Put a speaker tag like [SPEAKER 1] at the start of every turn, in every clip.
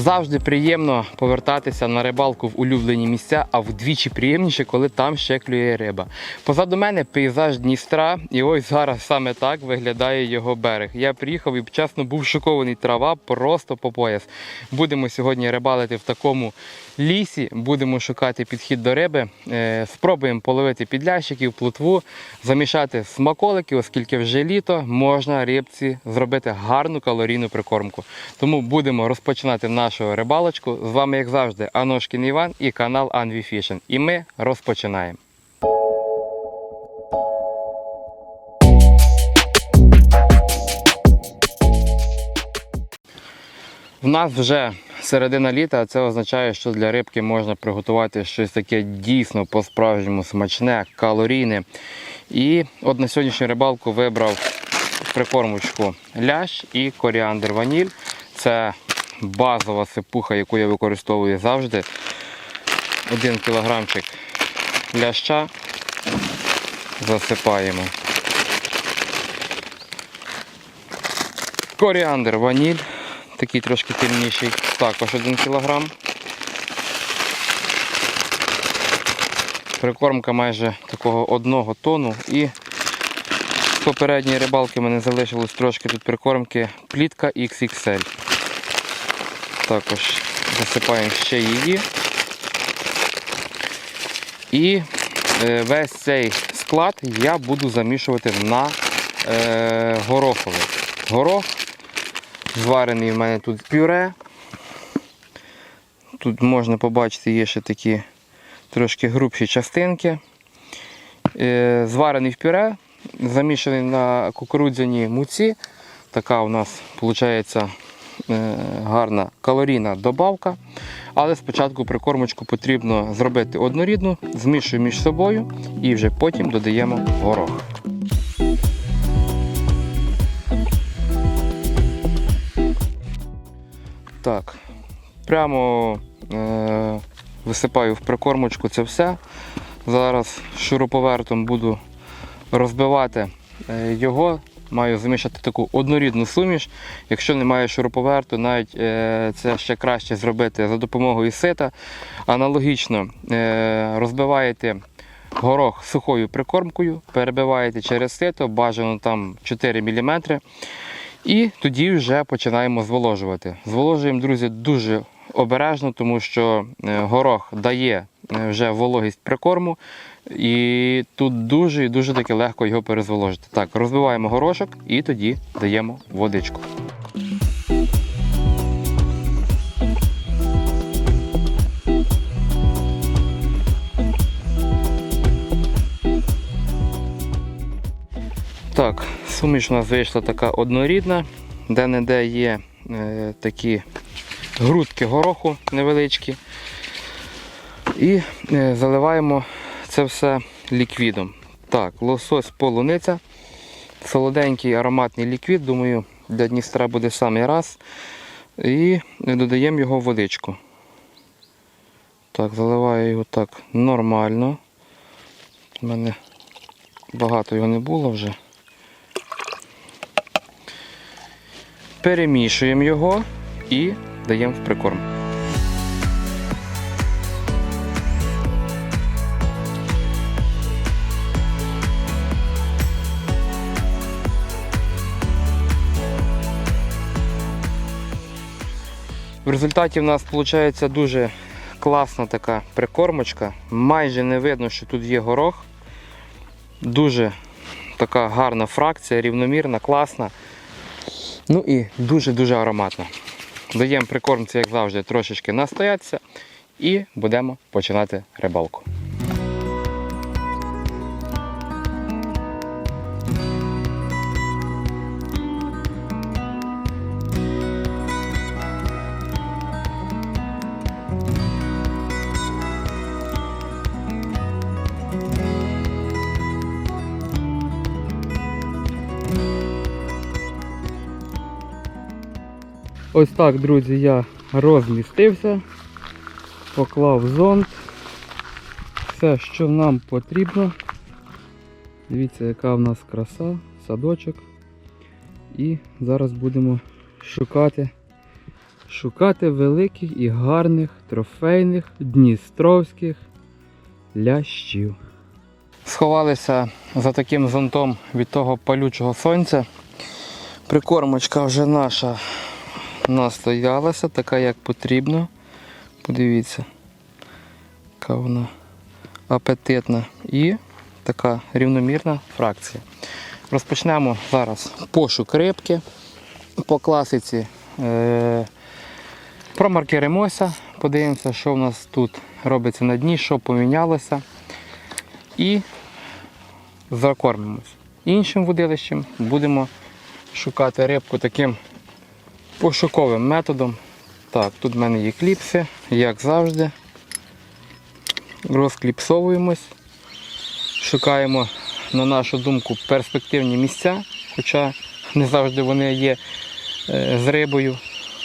[SPEAKER 1] Завжди приємно повертатися на рибалку в улюблені місця, а вдвічі приємніше, коли там ще клює риба. Позаду мене пейзаж Дністра, і ось зараз саме так виглядає його берег. Я приїхав і чесно був шокований трава просто по пояс. Будемо сьогодні рибалити в такому лісі, будемо шукати підхід до риби, е, спробуємо половити підлящиків, плотву, замішати смаколики, оскільки вже літо можна рибці зробити гарну калорійну прикормку. Тому будемо розпочинати нашу рибалочку. З вами, як завжди, Аношкін Іван і канал Anvi Fishing. І ми розпочинаємо. В нас вже середина літа, а це означає, що для рибки можна приготувати щось таке дійсно по-справжньому смачне, калорійне. І от на сьогоднішню рибалку вибрав прикормочку лящ і коріандр ваніль. Це базова сипуха, яку я використовую завжди. Один кілограмчик ляща засипаємо. Коріандр ваніль, такий трошки темніший, також 1 кг. Прикормка майже такого одного тону і з попередньої рибалки мене залишилось трошки тут прикормки плітка XXL. Також засипаємо ще її. І е, весь цей склад я буду замішувати на е, гороховий. Горох зварений в мене тут пюре. Тут можна побачити, є ще такі трошки грубші частинки. Е, зварений в пюре, замішаний на кукурудзяній муці. Така у нас виходить гарна калорійна добавка. Але спочатку прикормочку потрібно зробити однорідну, змішуємо між собою і вже потім додаємо горох. Так, прямо е, висипаю в прикормочку це все. Зараз шуруповертом буду розбивати е, його. Маю замішати таку однорідну суміш. Якщо немає шуруповерту, навіть е, це ще краще зробити за допомогою сита. Аналогічно е, розбиваєте горох сухою прикормкою, перебиваєте через сито, бажано там 4 мм. І тоді вже починаємо зволожувати. Зволожуємо, друзі, дуже обережно, тому що е, горох дає е, вже вологість прикорму, і тут дуже і дуже таки легко його перезволожити. Так, розбиваємо горошок і тоді даємо водичку. Так, суміш у нас вийшла така однорідна, де-не-де є е, такі грудки гороху невеличкі. І е, заливаємо це все ліквідом. Так, лосось полуниця. Солоденький ароматний ліквід, думаю, для Дністра буде самий раз. І додаємо його в водичку. Так, заливаю його так нормально. У мене багато його не було вже. Перемішуємо його і даємо в прикорм. В результаті в нас виходить дуже класна така прикормочка. Майже не видно, що тут є горох. Дуже така гарна фракція, рівномірна, класна. Ну і дуже-дуже ароматно. Даємо прикормці, як завжди, трошечки настоятися і будемо починати рибалку. Ось так, друзі, я розмістився, поклав зонт. Все, що нам потрібно. Дивіться, яка в нас краса, садочок. І зараз будемо шукати шукати великих і гарних трофейних дністровських лящів. Сховалися за таким зонтом від того палючого сонця. Прикормочка вже наша настоялася, така як потрібно. Подивіться, яка вона апетитна і така рівномірна фракція. Розпочнемо зараз пошук рибки по класиці. Е- промаркеримося, подивимося, що в нас тут робиться на дні, що помінялося. І закормимось. Іншим водилищем будемо шукати рибку таким пошуковим методом. Так, тут в мене є кліпси, як завжди. Розкліпсовуємось, шукаємо, на нашу думку, перспективні місця, хоча не завжди вони є е, з рибою,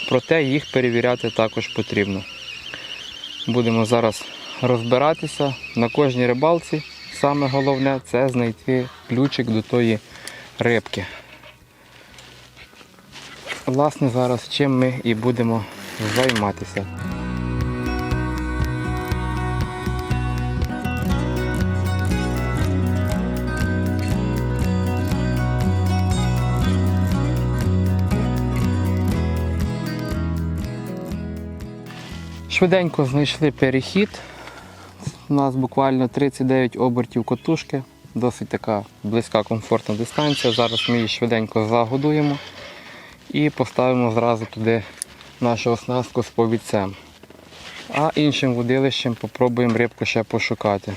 [SPEAKER 1] проте їх перевіряти також потрібно. Будемо зараз розбиратися на кожній рибалці. Саме головне це знайти ключик до тої рибки. Власне, зараз чим ми і будемо займатися. Швиденько знайшли перехід. У нас буквально 39 обертів котушки, досить така близька комфортна дистанція. Зараз ми її швиденько загодуємо і поставимо зразу туди нашу оснастку з повідцем. А іншим водилищем попробуємо рибку ще пошукати.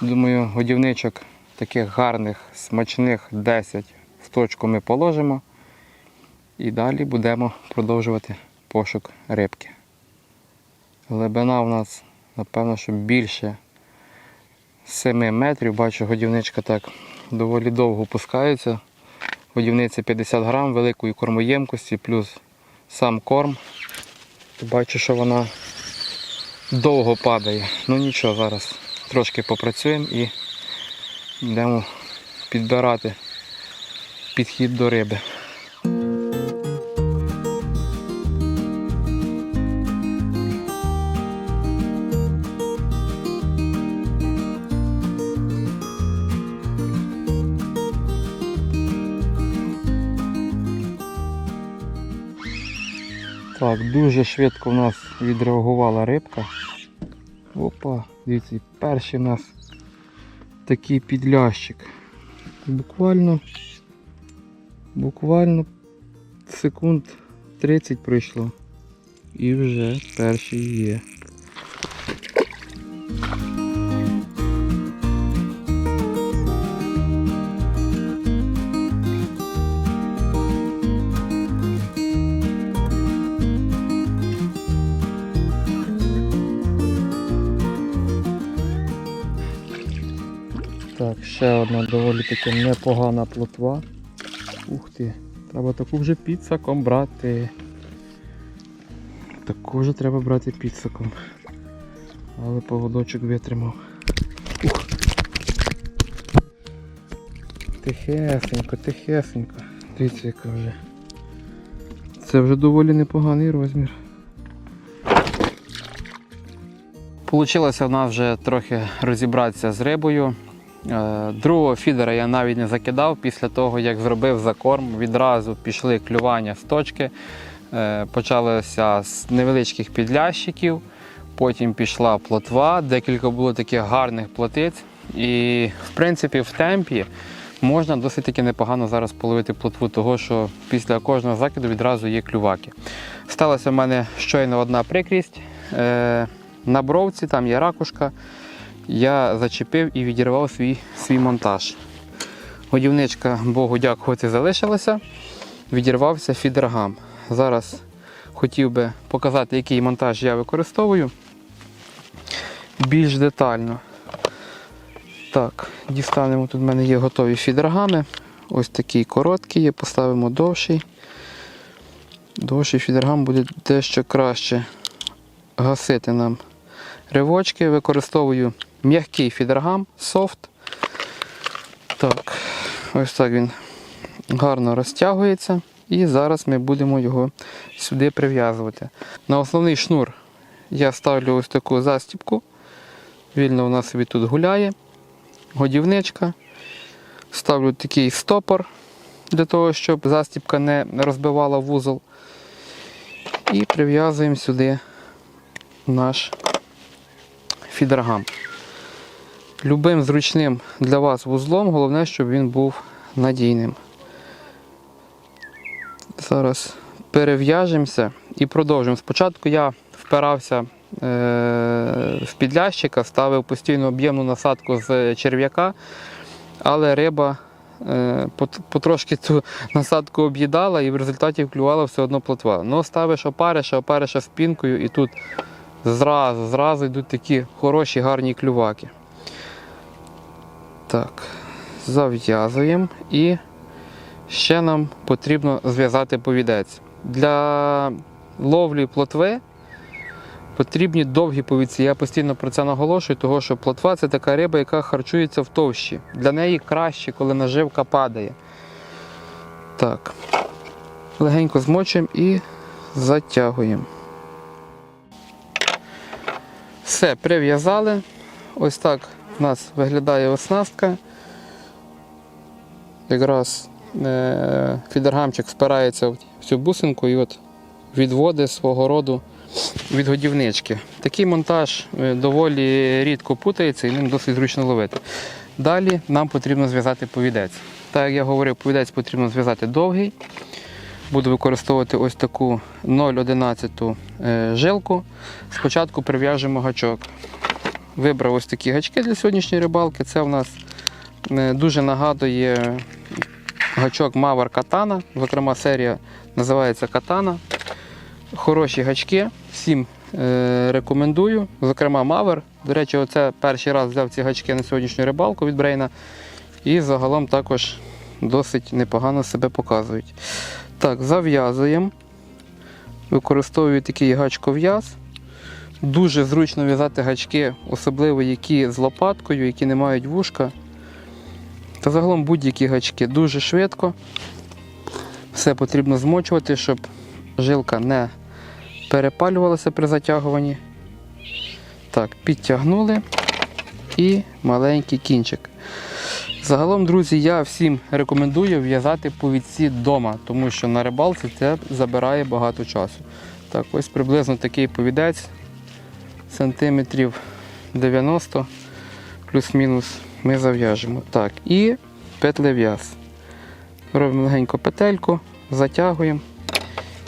[SPEAKER 1] Думаю, годівничок таких гарних, смачних 10 в точку ми положимо. І далі будемо продовжувати пошук рибки. Глибина у нас, напевно, що більше 7 метрів. Бачу, годівничка так доволі довго опускається. Годівниця 50 грам великої кормоємкості, плюс сам корм. Бачу, що вона довго падає. Ну нічого, зараз трошки попрацюємо і йдемо підбирати підхід до риби. Дуже швидко в нас відреагувала рибка. Опа, дивіться, перший у нас такий підлящик. Буквально, буквально секунд 30 пройшло. І вже перший є. Ще одна доволі таки непогана плотва. Ух ти, треба таку вже підсаком брати. Таку вже треба брати підсаком. Але поводочок витримав. Ух. Тихесенько, тихесенько. Дивіться, яка вже. Це вже доволі непоганий розмір. Получилося в нас вже трохи розібратися з рибою. Е, Другого фідера я навіть не закидав після того, як зробив закорм. Відразу пішли клювання з точки. Е, Почалося з невеличких підлящиків, потім пішла плотва, декілька було таких гарних плотиць. І в принципі в темпі можна досить таки непогано зараз половити плотву, того що після кожного закиду відразу є клюваки. Сталася в мене щойно одна прикрість. Е, На бровці там є ракушка я зачепив і відірвав свій, свій монтаж. Годівничка, Богу дякувати, залишилася. Відірвався фідергам. Зараз хотів би показати, який монтаж я використовую більш детально. Так, дістанемо, тут в мене є готові фідергами. Ось такий короткий є, поставимо довший. Довший фідергам буде дещо краще гасити нам ривочки. Використовую м'який фідергам, софт. Так, ось так він гарно розтягується. І зараз ми будемо його сюди прив'язувати. На основний шнур я ставлю ось таку застібку. Вільно вона собі тут гуляє. Годівничка. Ставлю такий стопор для того, щоб застібка не розбивала вузол. І прив'язуємо сюди наш фідергам. Любим зручним для вас вузлом, головне, щоб він був надійним. Зараз перев'яжемося і продовжимо. Спочатку я впирався е, в підлящика, ставив постійно об'ємну насадку з черв'яка, але риба е, пот- потрошки цю насадку об'їдала і в результаті вклювала все одно плотва. Ну, ставиш опариша, опариша з пінкою і тут зразу, зразу йдуть такі хороші, гарні клюваки. Так, зав'язуємо і ще нам потрібно зв'язати повідець. Для ловлі плотви потрібні довгі повідці. Я постійно про це наголошую, тому що плотва це така риба, яка харчується в товщі. Для неї краще, коли наживка падає. Так. Легенько змочуємо і затягуємо. Все, прив'язали. Ось так у нас виглядає оснастка. Якраз е, фідергамчик спирається в цю бусинку і от відводить свого роду від годівнички. Такий монтаж е, доволі рідко путається і ним досить зручно ловити. Далі нам потрібно зв'язати повідець. Так як я говорив, повідець потрібно зв'язати довгий. Буду використовувати ось таку 0,11 е, жилку. Спочатку прив'яжемо гачок. Вибрав ось такі гачки для сьогоднішньої рибалки. Це у нас е, дуже нагадує гачок Мавар Катана. Зокрема, серія називається Катана. Хороші гачки, всім е, рекомендую. Зокрема, Мавер. До речі, оце перший раз взяв ці гачки на сьогоднішню рибалку від Брейна. І загалом також досить непогано себе показують. Так, зав'язуємо. Використовую такий гачков'яз. Дуже зручно в'язати гачки, особливо які з лопаткою, які не мають вушка. Та загалом будь-які гачки дуже швидко. Все потрібно змочувати, щоб жилка не перепалювалася при затягуванні. Так, підтягнули і маленький кінчик. Загалом, друзі, я всім рекомендую в'язати повідці вдома, тому що на рибалці це забирає багато часу. Так, ось приблизно такий повідець сантиметрів 90 плюс-мінус ми зав'яжемо. Так, і петлев'яз. Робимо легенько петельку, затягуємо.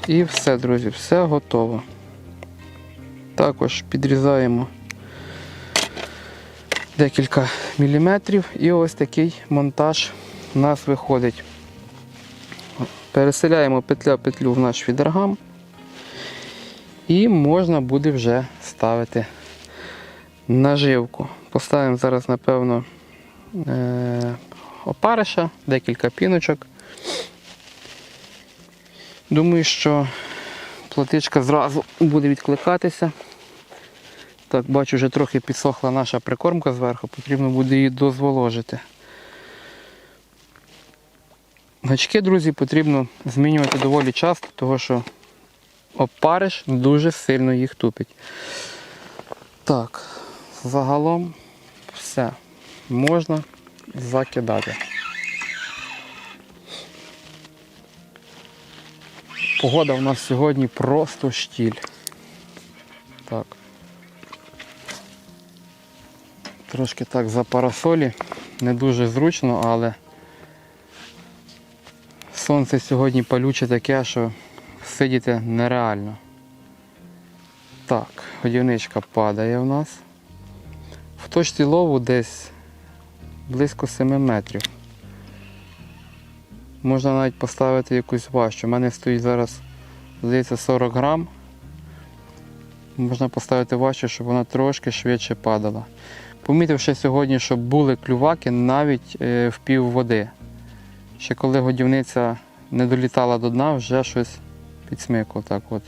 [SPEAKER 1] І все, друзі, все готово. Також підрізаємо декілька міліметрів і ось такий монтаж у нас виходить. Переселяємо петля петлю в наш фідергам і можна буде вже ставити наживку. Поставимо зараз, напевно, е, опариша, декілька піночок. Думаю, що платичка зразу буде відкликатися. Так, бачу, вже трохи підсохла наша прикормка зверху, потрібно буде її дозволожити. Гачки, друзі, потрібно змінювати доволі часто, тому що опариш дуже сильно їх тупить. Так, загалом все. Можна закидати. Погода у нас сьогодні просто штіль. Так. Трошки так за парасолі, не дуже зручно, але сонце сьогодні палюче таке, що сидіти нереально. Так, годівничка падає в нас. В точці лову десь близько 7 метрів. Можна навіть поставити якусь важчу. У мене стоїть зараз, здається, 40 грам. Можна поставити важче, щоб вона трошки швидше падала. Помітив ще сьогодні, що були клюваки навіть е, в пів води. Ще коли годівниця не долітала до дна, вже щось підсмикло. Так от.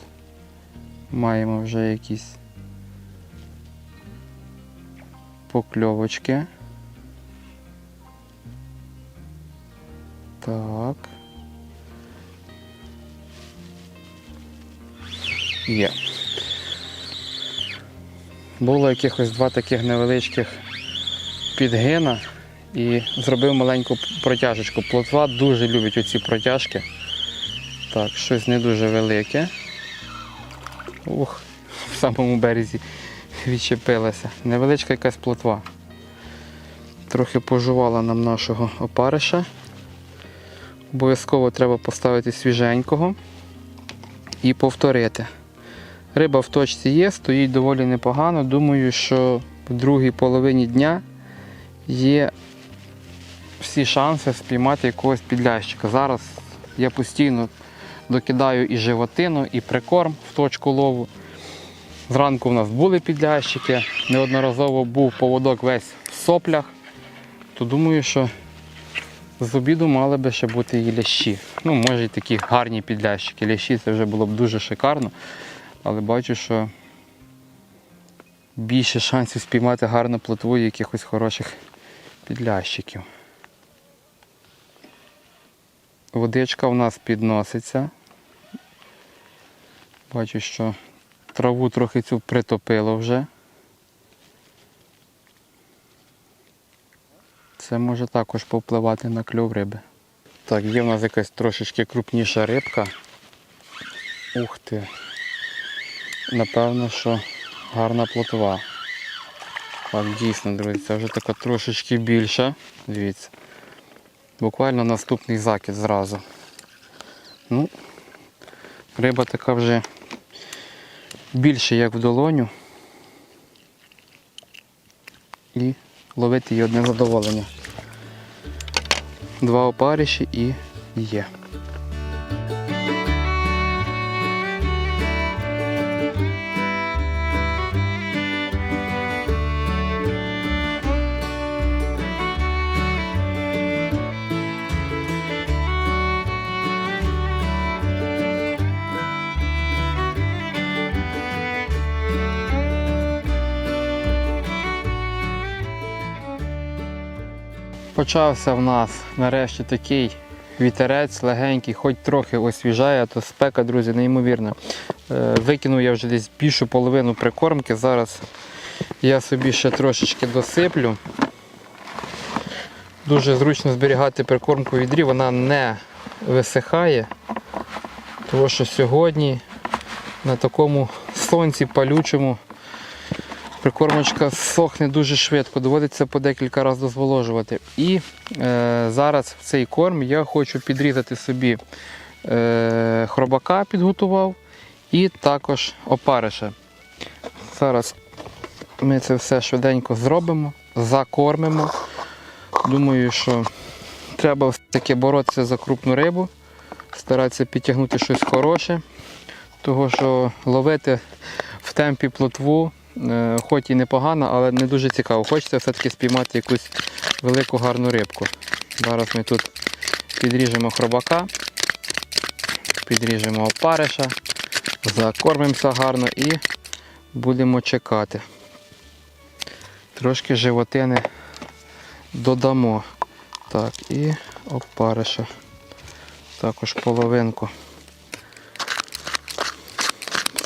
[SPEAKER 1] Маємо вже якісь покльовочки. Так. Є. Було якихось два таких невеличких підгина і зробив маленьку протяжечку. Плотва дуже любить оці протяжки. Так, щось не дуже велике. Ух, в самому березі відчепилася. Невеличка якась плотва. Трохи пожувала нам нашого опариша. Обов'язково треба поставити свіженького і повторити. Риба в точці є, стоїть доволі непогано. Думаю, що в другій половині дня є всі шанси спіймати якогось підлящика. Зараз я постійно докидаю і животину, і прикорм в точку лову. Зранку в нас були підлящики, неодноразово був поводок весь в соплях, то думаю, що з обіду мали би ще бути і лящі. Ну, може і такі гарні підлящики. Лящі це вже було б дуже шикарно, але бачу, що більше шансів спіймати гарну плотву і якихось хороших підлящиків. Водичка у нас підноситься. Бачу, що траву трохи цю притопило вже. Це може також повпливати на кльов риби. Так, є в нас якась трошечки крупніша рибка. Ух ти. Напевно, що гарна плотва. Так, дійсно, друзі, це вже така трошечки більша. Дивіться. Буквально наступний закид зразу. Ну, риба така вже більше, як в долоню. І ловити її одне задоволення. Два опариші і є. Почався в нас нарешті такий вітерець легенький, хоч трохи освіжає, а то спека, друзі, неймовірна. Е, Викинув я вже десь більшу половину прикормки. Зараз я собі ще трошечки досиплю. Дуже зручно зберігати прикормку відрі, вона не висихає, тому що сьогодні на такому сонці палючому Прикормочка сохне дуже швидко, доводиться по декілька разів дозволожувати. І е, зараз в цей корм я хочу підрізати собі е, хробака, підготував, і також опариша. Зараз ми це все швиденько зробимо, закормимо. Думаю, що треба все-таки боротися за крупну рибу, старатися підтягнути щось хороше, того що ловити в темпі плотву. Е, хоч і непогано, але не дуже цікаво. Хочеться все-таки спіймати якусь велику гарну рибку. Зараз ми тут підріжемо хробака, підріжемо опариша, закормимося гарно і будемо чекати. Трошки животини додамо. Так, і опариша. Також половинку.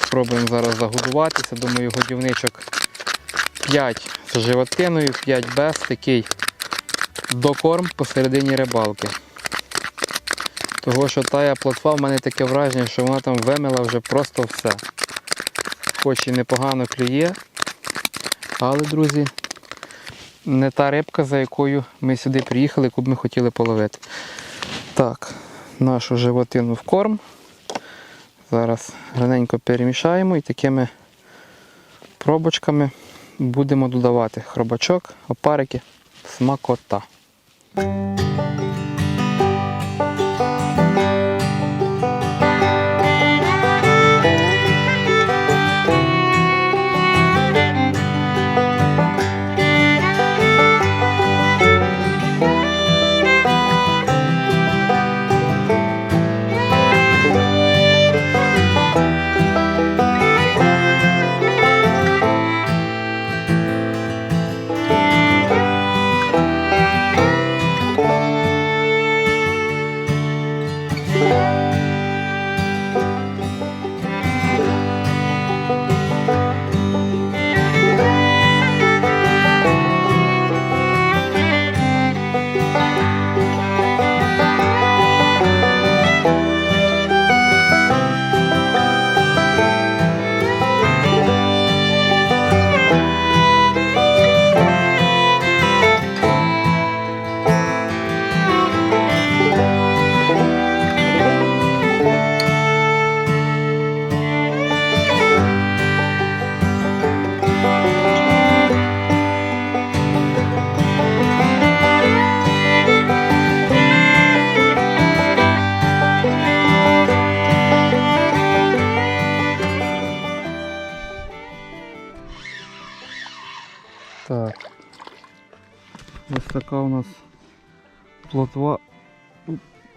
[SPEAKER 1] Спробуємо зараз загодуватися. Думаю, годівничок 5 з животиною, 5 без, такий докорм посередині рибалки. Того, що тая плотва в мене таке враження, що вона там вимила вже просто все. Хоч і непогано клює, але, друзі, не та рибка, за якою ми сюди приїхали, яку б ми хотіли половити. Так, нашу животину в корм. Зараз гарненько перемішаємо і такими пробочками будемо додавати хробачок, опарики, смакота.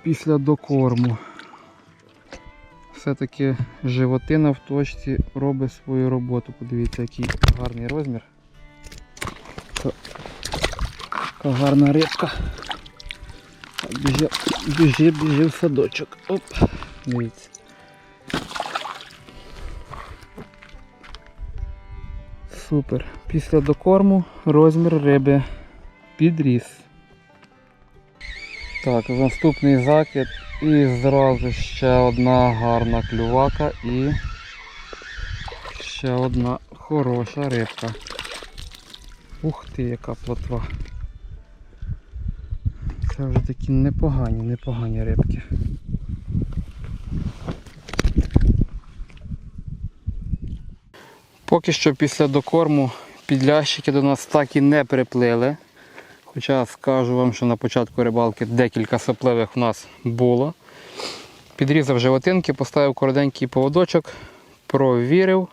[SPEAKER 1] Після докорму. Все-таки животина в точці робить свою роботу. Подивіться, який гарний розмір. Така гарна рибка. Біжи, біжи в садочок. Оп, дивіться. Супер. Після докорму розмір риби підріс. Так, наступний закид і зразу ще одна гарна клювака і ще одна хороша рибка. Ух ти, яка плотва. Це вже такі непогані, непогані рибки. Поки що після докорму підлящики до нас так і не приплили. Хоча скажу вам, що на початку рибалки декілька сопливих у нас було. Підрізав животинки, поставив коротенький поводочок, провірив,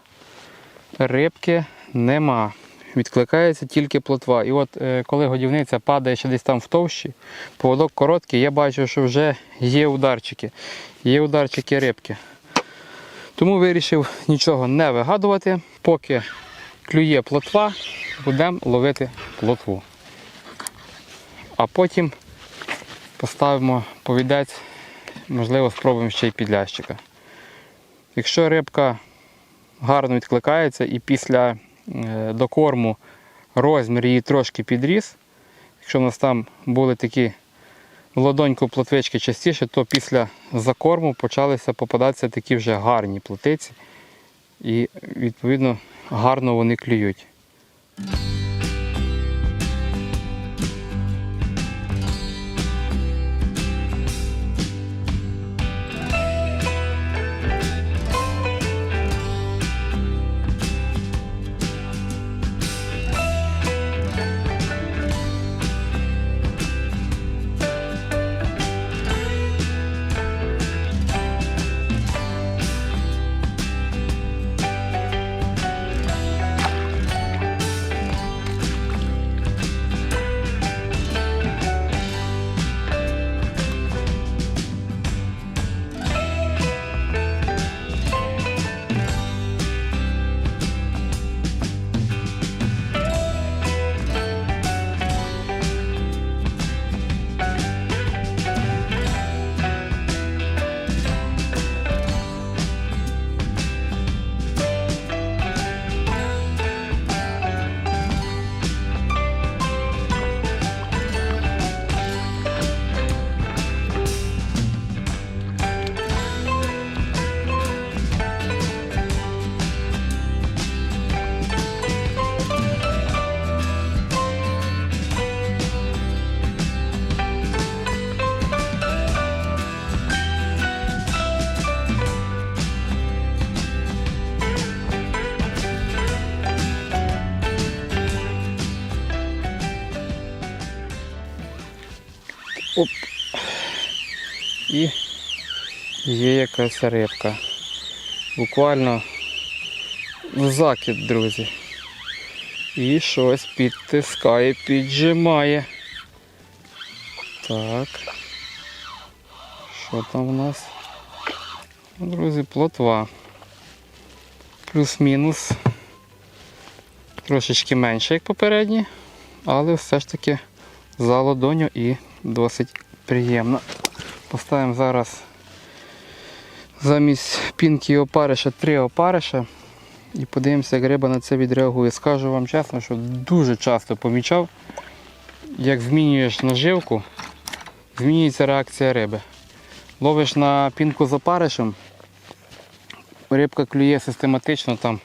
[SPEAKER 1] рибки нема. Відкликається тільки плотва. І от е, коли годівниця падає ще десь там в товщі, поводок короткий, я бачу, що вже є ударчики. Є ударчики рибки. Тому вирішив нічого не вигадувати. Поки клює плотва, будемо ловити плотву. А потім поставимо повідець, можливо, спробуємо ще й підлящика. Якщо рибка гарно відкликається і після е, докорму розмір її трошки підріс, якщо в нас там були такі ладоньку плотвички частіше, то після закорму почалися попадатися такі вже гарні плотиці. І відповідно гарно вони клюють. Є якась рибка. Буквально закид, друзі. І щось підтискає, піджимає. Так. Що там у нас? Друзі, плотва. Плюс-мінус. Трошечки менше, як попередні, але все ж таки за ладоню і досить приємно. Поставимо зараз замість пінки і опариша три опариша. І подивимося, як риба на це відреагує. Скажу вам чесно, що дуже часто помічав, як змінюєш наживку, змінюється реакція риби. Ловиш на пінку з опаришем, рибка клює систематично там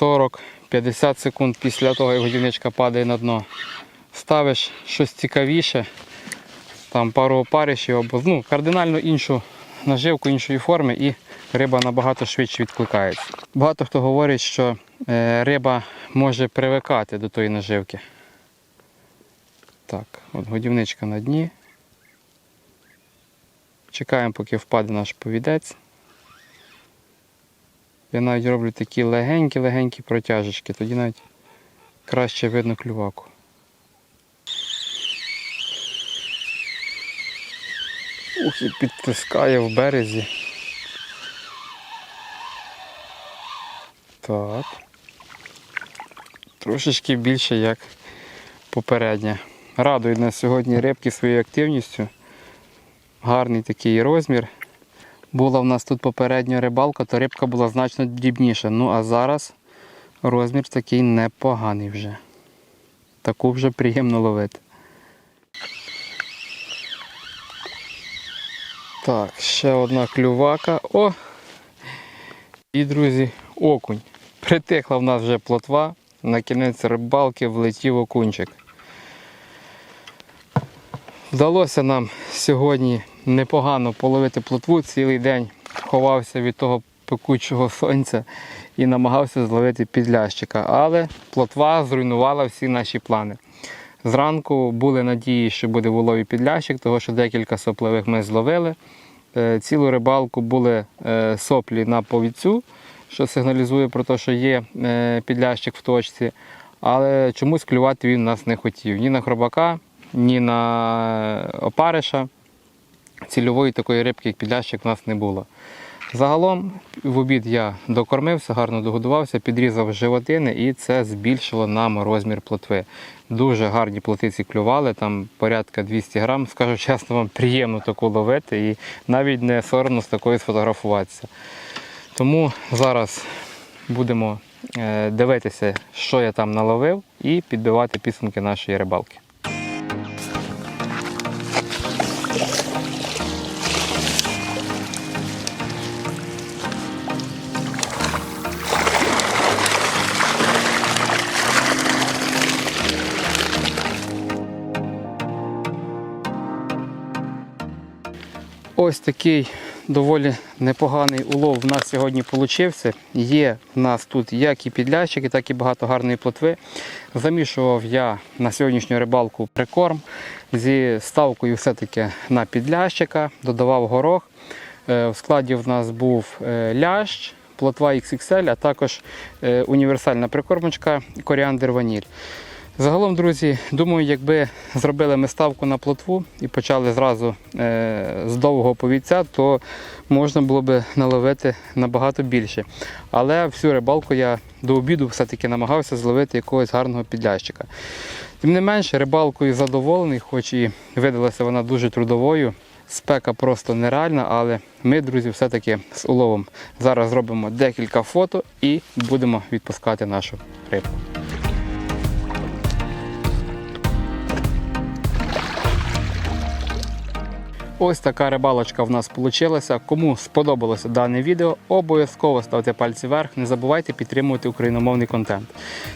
[SPEAKER 1] 40-50 секунд після того, як годівничка падає на дно. Ставиш щось цікавіше, там пару опаришів або ну, кардинально іншу наживку іншої форми і риба набагато швидше відкликається. Багато хто говорить, що е, риба може привикати до тої наживки. Так, от годівничка на дні. Чекаємо, поки впаде наш повідець. Я навіть роблю такі легенькі-легенькі протяжечки, тоді навіть краще видно клюваку. Ух, і підтискає в березі. Так. Трошечки більше, як попередня. Радують нас сьогодні рибки своєю активністю. Гарний такий розмір. Була в нас тут попередня рибалка, то рибка була значно дрібніша. Ну а зараз розмір такий непоганий вже. Таку вже приємно ловити. Так, ще одна клювака. О! І, друзі, окунь. Притихла в нас вже плотва. На кінець рибалки влетів окунчик. Вдалося нам сьогодні непогано половити плотву. Цілий день ховався від того пекучого сонця і намагався зловити підлящика. Але плотва зруйнувала всі наші плани. Зранку були надії, що буде в улові підлящик, тому що декілька сопливих ми зловили. Е, Цілу рибалку були е, соплі на повідцю, що сигналізує про те, що є е, підлящик в точці. Але чомусь клювати він нас не хотів. Ні на хробака, ні на опариша. Цільової такої рибки, як підлящик, у нас не було. Загалом в обід я докормився, гарно догодувався, підрізав животини і це збільшило нам розмір плотви. Дуже гарні плотиці клювали, там порядка 200 грам. Скажу чесно, вам приємно таку ловити і навіть не соромно з такою сфотографуватися. Тому зараз будемо е, дивитися, що я там наловив, і підбивати підсумки нашої рибалки. Такий доволі непоганий улов в нас сьогодні вийшов. Є в нас тут як і підлящики, так і багато гарної плотви. Замішував я на сьогоднішню рибалку прикорм зі ставкою все-таки на підлящика, додавав горох. Е, В складі в нас був е, лящ, плотва XXL, а також е, універсальна прикормочка коріандр ваніль. Загалом, друзі, думаю, якби зробили ми ставку на плотву і почали зразу е, з довгого повідця, то можна було би наловити набагато більше. Але всю рибалку я до обіду все-таки намагався зловити якогось гарного підлящика. Тим не менше, рибалкою задоволений, хоч і видалася вона дуже трудовою. Спека просто нереальна, але ми, друзі, все-таки з уловом зараз зробимо декілька фото і будемо відпускати нашу рибку. Ось така рибалочка в нас вийшла. Кому сподобалося дане відео, обов'язково ставте пальці вверх, не забувайте підтримувати україномовний контент.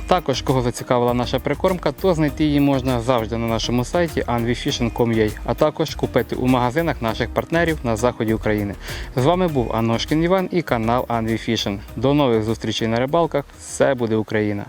[SPEAKER 1] Також, кого зацікавила наша прикормка, то знайти її можна завжди на нашому сайті anvifishing.com.ua, а також купити у магазинах наших партнерів на заході України. З вами був Аношкін Іван і канал Anvifishing. До нових зустрічей на рибалках. Все буде Україна!